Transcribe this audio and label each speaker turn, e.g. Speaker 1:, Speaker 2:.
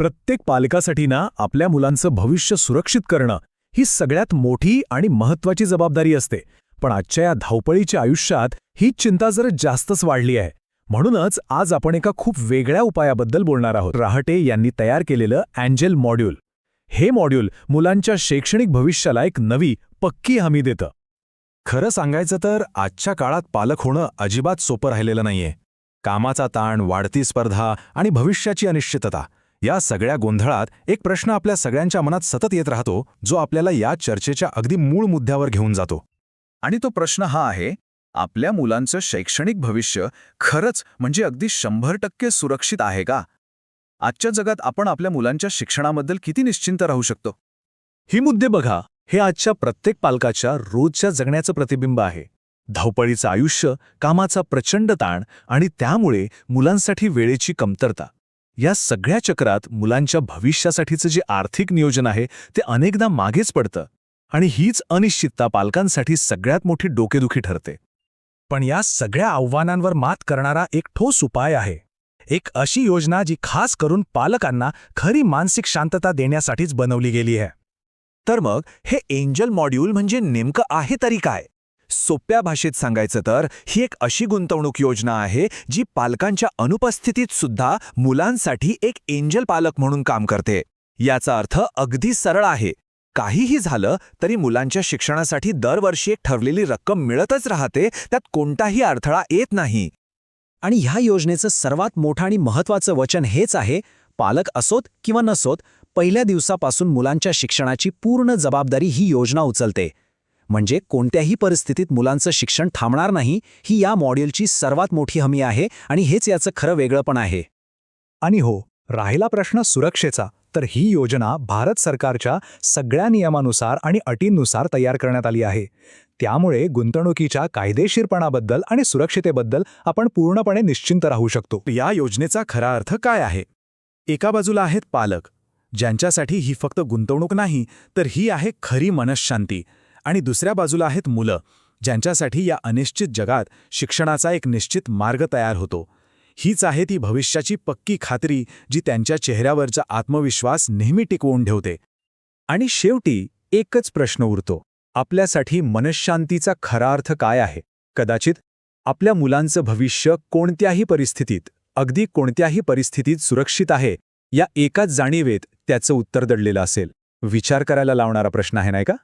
Speaker 1: प्रत्येक पालकासाठी ना आपल्या मुलांचं भविष्य सुरक्षित करणं ही सगळ्यात मोठी आणि महत्वाची जबाबदारी असते. पण आजच्या या धावपळीच्या आयुष्यात ही चिंता जरा जास्तच वाढली आहे म्हणूनच आज आपण एका खूप वेगळ्या उपायाबद्दल बोलणार आहोत. राहटे यांनी तयार केलेलं अँजेल मॉड्यूल. हे मॉड्यूल मुलांच्या शैक्षणिक भविष्याला एक नवी पक्की हमी देतं.
Speaker 2: खरं सांगायचं तर आजच्या काळात पालक होणं अजिबात सोपं राहिलेलं नाहीये. कामाचा ताण वाढती स्पर्धा आणि भविष्याची अनिश्चितता या सगळ्या गोंधळात एक प्रश्न आपल्या सगळ्यांच्या मनात सतत येत राहतो जो आपल्याला या चर्चेच्या अगदी मूळ मुद्द्यावर घेऊन जातो.
Speaker 3: आणि तो प्रश्न हा आहे आपल्या मुलांचं शैक्षणिक भविष्य खरंच म्हणजे अगदी शंभर टक्के सुरक्षित आहे का? आजच्या जगात आपण आपल्या मुलांच्या शिक्षणाबद्दल किती निश्चिंत राहू शकतो?
Speaker 1: ही मुद्दे बघा हे आजच्या प्रत्येक पालकाच्या रोजच्या जगण्याचं प्रतिबिंब आहे. धावपळीचं आयुष्य कामाचा प्रचंड ताण आणि त्यामुळे मुलांसाठी वेळेची कमतरता. या सगळ्या चक्रात मुलांच्या भविष्यासाठीचं जे आर्थिक नियोजन आहे ते अनेकदा मागेच पडतं. आणि हीच अनिश्चितता पालकांसाठी सगळ्यात मोठी डोकेदुखी ठरते. पण या सगळ्या आव्हानांवर मात करणारा एक ठोस उपाय आहे. एक अशी योजना जी खास करून पालकांना खरी मानसिक शांतता देण्यासाठीच बनवली गेली आहे.
Speaker 4: तर मग हे एंजल मॉड्यूल म्हणजे नेमकं आहे तरी काय? सोप्या भाषेत सांगायचं तर ही एक अशी गुंतवणूक योजना आहे जी पालकांच्या अनुपस्थितीत सुद्धा मुलांसाठी एक एंजल पालक म्हणून काम करते. याचा अर्थ अगदी सरळ आहे. काहीही झालं तरी मुलांच्या शिक्षणासाठी दरवर्षी एक ठरलेली रक्कम मिळतच राहते त्यात कोणताही अडथळा येत नाही.
Speaker 5: आणि ह्या योजनेचं सर्वात मोठं आणि महत्त्वाचं वचन हेच आहे पालक असोत किंवा नसोत पहिल्या दिवसापासून मुलांच्या शिक्षणाची पूर्ण जबाबदारी ही योजना उचलते. म्हणजे कोणत्याही परिस्थितीत मुलांचं शिक्षण थांबणार नाही ही या मॉड्यूलची सर्वात मोठी हमी आहे आणि हेच याचं खरं वेगळंपण आहे.
Speaker 1: आणि हो राहिला प्रश्न सुरक्षेचा तर ही योजना भारत सरकारच्या सगळ्या नियमानुसार आणि अटींनुसार तयार करण्यात आली आहे. त्यामुळे गुंतवणुकीच्या कायदेशीरपणाबद्दल आणि सुरक्षितेबद्दल आपण पूर्णपणे निश्चिंत राहू शकतो.
Speaker 2: या योजनेचा खरा अर्थ काय आहे? एका बाजूला आहेत पालक ज्यांच्यासाठी ही फक्त गुंतवणूक नाही तर ही आहे खरी मनशांती. आणि दुसऱ्या बाजूला आहेत मुलं ज्यांच्यासाठी या अनिश्चित जगात शिक्षणाचा एक निश्चित मार्ग तयार होतो. हीच आहे ती भविष्याची पक्की खात्री जी त्यांच्या चेहऱ्यावरचा आत्मविश्वास नेहमी टिकवून ठेवते.
Speaker 1: आणि शेवटी एकच प्रश्न उरतो आपल्यासाठी मनशांतीचा खरा अर्थ काय आहे? कदाचित आपल्या मुलांचं भविष्य कोणत्याही परिस्थितीत अगदी कोणत्याही परिस्थितीत सुरक्षित आहे या एकाच जाणीवेत त्याचं उत्तर दडलेलं असेल. विचार करायला लावणारा प्रश्न आहे नाही का?